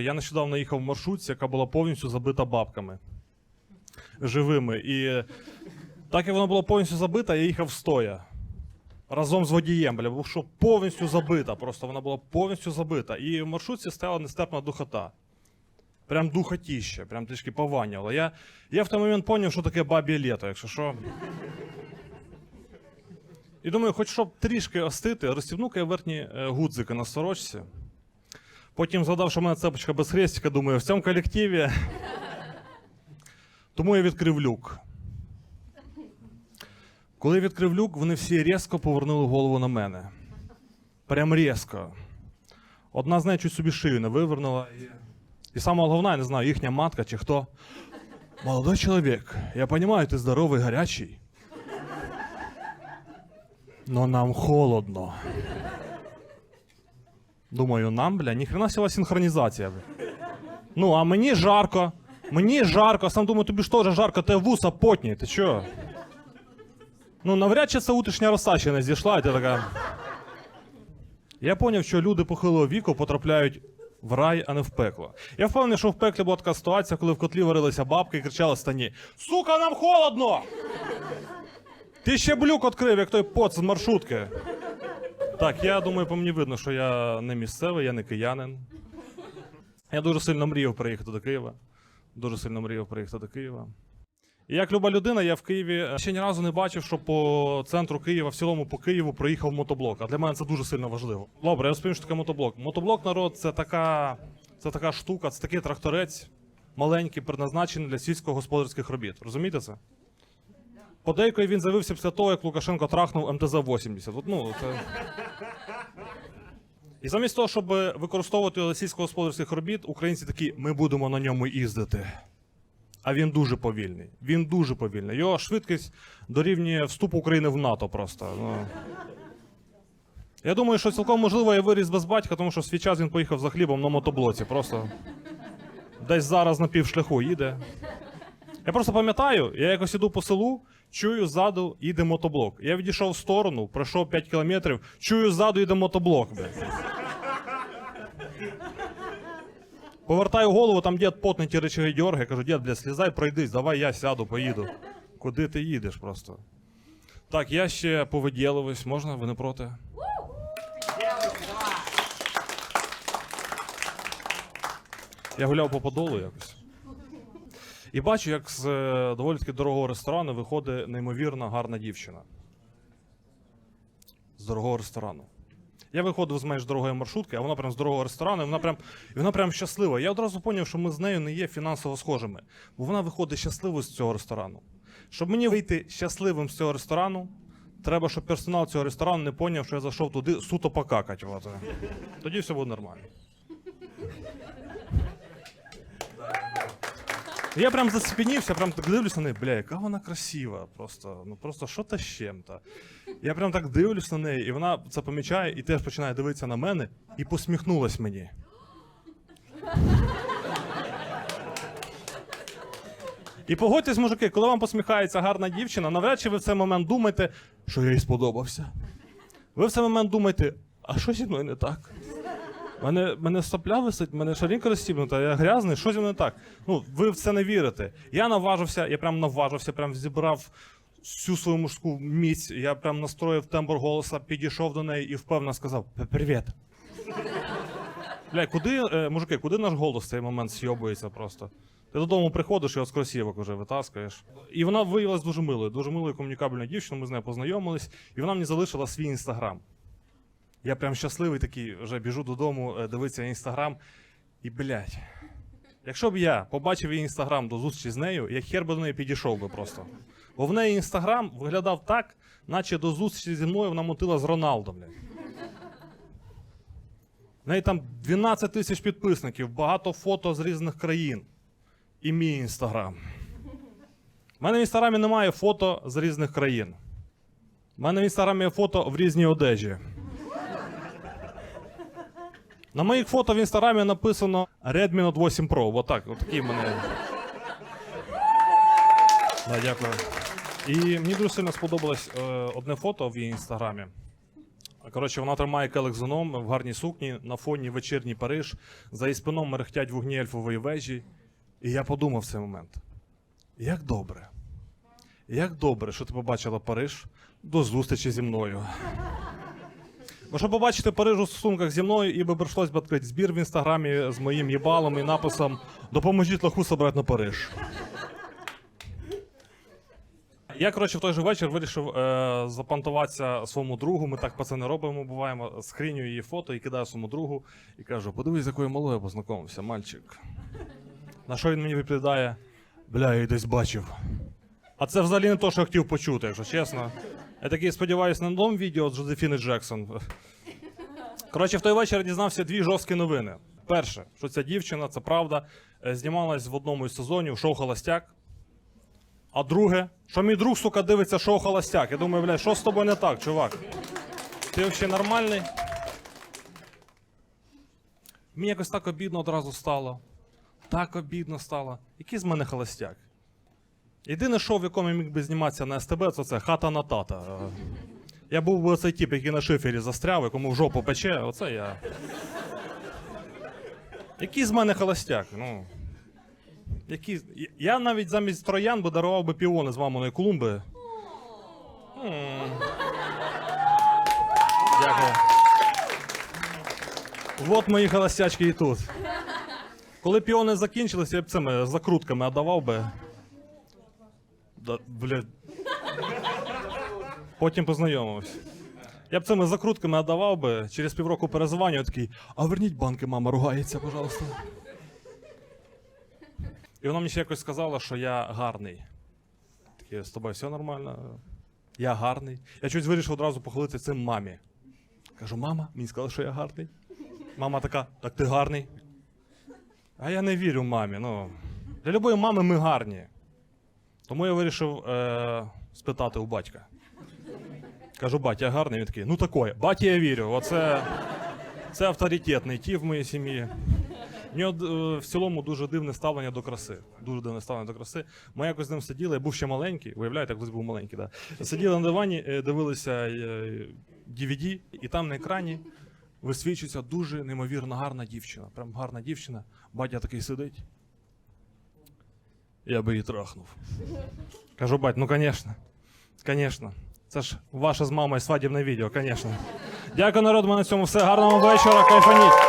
Я нещодавно їхав в маршрутці, яка була повністю забита бабками живими. І так як вона була повністю забита, я їхав стоя. Разом з водієм, бля, бо що повністю забита. Просто вона була повністю забита. І в маршрутці стояла нестерпна духота. Прям духотіще, прям трішки пованняло. Я, я в той момент зрозумів, що таке бабі літо, якщо що. І думаю, хоч щоб трішки остити, розстібну-ка я верхні е, гудзики на сорочці. Потім згадав, що в мене цепочка без хрестика, думаю, в цьому колективі. Тому я відкрив люк. Коли я відкрив люк, вони всі різко повернули голову на мене. Прям різко. Одна з неї чуть собі шию не вивернула. І, і саме головне, я не знаю, їхня матка чи хто. Молодой чоловік, я розумію, ти здоровий, гарячий. Но нам холодно. Думаю, нам, бля, ніхрена сіла синхронізація. Бля. Ну, а мені жарко. Мені жарко, сам думаю, тобі ж теж жарко, те вуса потні, ти чо? Ну, навряд чи це утишня роса ще не зійшла, і ти така. Я зрозумів, що люди похилого віку потрапляють в рай, а не в пекло. Я впевнений, що в пеклі була така ситуація, коли в котлі варилися бабки і кричали стані: Сука, нам холодно! Ти ще блюк відкрив, як той поц з маршрутки. Так, я думаю, по мені видно, що я не місцевий, я не киянин. Я дуже сильно мріяв приїхати до Києва. Дуже сильно мріяв приїхати до Києва. І як люба людина, я в Києві ще ні разу не бачив, що по центру Києва, в цілому по Києву проїхав мотоблок. А для мене це дуже сильно важливо. Добре, я розповім, що таке мотоблок. Мотоблок, народ, це така, це така штука, це такий тракторець маленький, предназначений для сільськогосподарських робіт. Розумієте це? Подейкою він з'явився після того, як Лукашенко трахнув МТЗ-80. От, ну, це... І замість того, щоб використовувати сільськогосподарських робіт, українці такі, ми будемо на ньому їздити. А він дуже повільний. Він дуже повільний. Його швидкість дорівнює вступу України в НАТО просто. Ну. Я думаю, що цілком можливо я виріс без батька, тому що в свій час він поїхав за хлібом на мотоблоці. Просто десь зараз на півшляху їде. Я просто пам'ятаю, я якось іду по селу, чую ззаду їде мотоблок. Я відійшов в сторону, пройшов 5 кілометрів, чую ззаду їде мотоблок. Повертаю голову, там дід потний ті речові дьорги. Кажу, дід, блядь, слізай, пройдись, давай я сяду, поїду. Куди ти їдеш просто? Так, я ще повиділиваюсь, можна? Ви не проти? Я гуляв по подолу якось. І бачу, як з е, доволі таки дорогого ресторану виходить неймовірно гарна дівчина. З дорогого ресторану. Я виходив з менш дорогої маршрутки, а вона прям з дорогого ресторану, і вона прям, і вона прям щаслива. Я одразу зрозумів, що ми з нею не є фінансово схожими, бо вона виходить щасливою з цього ресторану. Щоб мені вийти щасливим з цього ресторану, треба, щоб персонал цього ресторану не поняв, що я зайшов туди суто покакати. Тоді все буде нормально. Я прям зацепенівся, прям так дивлюсь на неї, бля, яка вона красива. Просто, ну просто що та з чим-то. Я прям так дивлюсь на неї, і вона це помічає і теж починає дивитися на мене і посміхнулась мені. І погодьтесь, мужики, коли вам посміхається гарна дівчина, навряд чи ви в цей момент думаєте, що я їй сподобався. Ви в цей момент думаєте, а що зі мною не так? Мене, мене сопля висить, мене шарінка розстібнута, я грязний, що зі мною так? Ну, ви в це не вірите. Я наважився, я прям наважився, прям зібрав всю свою мужську міць, я прям настроїв тембр голоса, підійшов до неї і впевнено сказав: Привіт. Бля, куди, е, мужики, куди наш голос в цей момент сйобується просто? Ти додому приходиш і от з кросівок вже витаскаєш. І вона виявилась дуже милою, дуже милою комунікабельною дівчиною, ми з нею познайомились, і вона мені залишила свій інстаграм. Я прям щасливий такий, вже біжу додому, е, дивитися інстаграм. І, блядь, якщо б я побачив її інстаграм до зустрічі з нею, я хер би до неї підійшов би просто. Бо в неї інстаграм виглядав так, наче до зустрічі зі мною вона мотила з Роналдом, блядь. В неї там 12 тисяч підписників, багато фото з різних країн. І мій інстаграм. У мене в інстаграмі немає фото з різних країн. У мене в інстаграмі фото в різній одежі. На моїх фото в інстаграмі написано Redmi Note 8 Pro. Отак, отакі в мене. Да, дякую. І мені дуже сильно сподобалось е, одне фото в її інстаграмі. Коротше, вона тримає келих в гарній сукні, на фоні вечірній Париж, за її спином мерехтять вогні ельфової вежі. І я подумав в цей момент: як добре, як добре, що ти побачила Париж до зустрічі зі мною. Бо щоб побачити Париж у стосунках зі мною, і би прийшлось би відкрити збір в інстаграмі з моїм їбалом і написом Допоможіть лоху собрати на Париж. Я, коротше, в той же вечір вирішив е, запантуватися своєму другу. Ми так пацани робимо, буваємо. Скриню її фото і кидаю своєму другу і кажу: подивись, з якою малою я познайомився, мальчик. На що він мені відповідає? Бля, я її десь бачив. А це взагалі не те, що я хотів почути, якщо чесно. Я такий сподіваюся на новому відео з Джозефіни Джексон. Коротше, в той вечір дізнався дві жорсткі новини. Перше, що ця дівчина, це правда, е, знімалась в одному із сезонів шоу Холостяк. А друге, що мій друг, сука, дивиться шоу Холостяк. Я думаю, блядь, що з тобою не так, чувак? Ти взагалі нормальний? Мені якось так обідно одразу стало. Так обідно стало. Який з мене холостяк? Єдине шоу, в якому я міг би зніматися на СТБ, це це хата на тата. Е, Я був би оцей тип, який на шифері застряв, якому в жопу пече, оце я. Який з мене холостяк? Ну. Які... Я навіть замість троян би дарував би піони з маминої клумби. Дякую. Вот мої холостячки і тут. Коли піони закінчилися, я б цими закрутками віддавав би. Да, блядь. Потім познайомився. Я б цими закрутками віддавав би, через півроку перезвоню, такий, а верніть банки, мама ругається, пожалуйста. І вона мені ще якось сказала, що я гарний. Таке, з тобою все нормально. Я гарний. Я щось вирішив одразу похвалити цим мамі. Кажу, мама, мені сказали, що я гарний. Мама така, так ти гарний. А я не вірю мамі. Ну, для любої мами ми гарні. Тому я вирішив е- спитати у батька. Кажу, батя, я гарний. Він такий, ну такое. Батя, я вірю. Оце це авторитетний ті в моїй сім'ї. У нього е, в цілому дуже дивне ставлення до краси. Дуже дивне ставлення до краси. Ми якось з ним сиділи, я був ще маленький, уявляєте, як колись був маленький, да. Сиділи на дивані, е, дивилися е, DVD, і там на екрані висвічується дуже неймовірно гарна дівчина. Прям гарна дівчина. Батя такий сидить. Я би її трахнув. Кажу, бать, ну конечно, конечно. Це ж ваше з мамою свадібне відео, звісно. Дякую, народ, у на цьому все. Гарного вечора, кайфаніть.